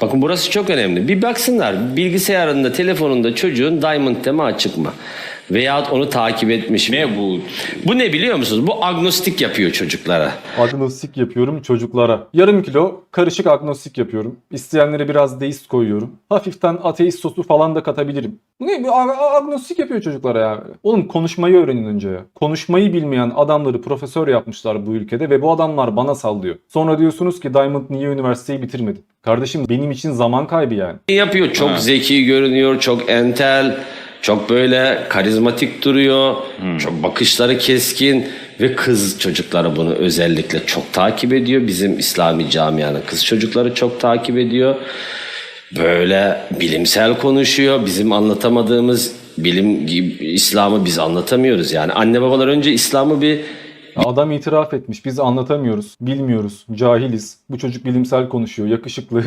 Bakın burası çok önemli. Bir baksınlar bilgisayarında, telefonunda çocuğun Diamond tema açık mı? Veyahut onu takip etmiş mi? Ne bu? Bu ne biliyor musunuz? Bu agnostik yapıyor çocuklara. Agnostik yapıyorum çocuklara. Yarım kilo karışık agnostik yapıyorum. İsteyenlere biraz deist koyuyorum. Hafiften ateist sosu falan da katabilirim. Bu ne? Bu ag- agnostik yapıyor çocuklara ya. Oğlum konuşmayı öğrenin önce ya. Konuşmayı bilmeyen adamları profesör yapmışlar bu ülkede ve bu adamlar bana sallıyor. Sonra diyorsunuz ki Diamond niye üniversiteyi bitirmedi? Kardeşim benim için zaman kaybı yani. Yapıyor. Çok Ha. zeki görünüyor, çok entel, çok böyle karizmatik duruyor. Çok bakışları keskin ve kız çocukları bunu özellikle çok takip ediyor. Bizim İslami camianın kız çocukları çok takip ediyor. Böyle bilimsel konuşuyor. Bizim anlatamadığımız bilim İslam'ı biz anlatamıyoruz yani. Anne babalar önce İslam'ı bir Adam itiraf etmiş. Biz anlatamıyoruz, bilmiyoruz, cahiliz. Bu çocuk bilimsel konuşuyor, yakışıklı.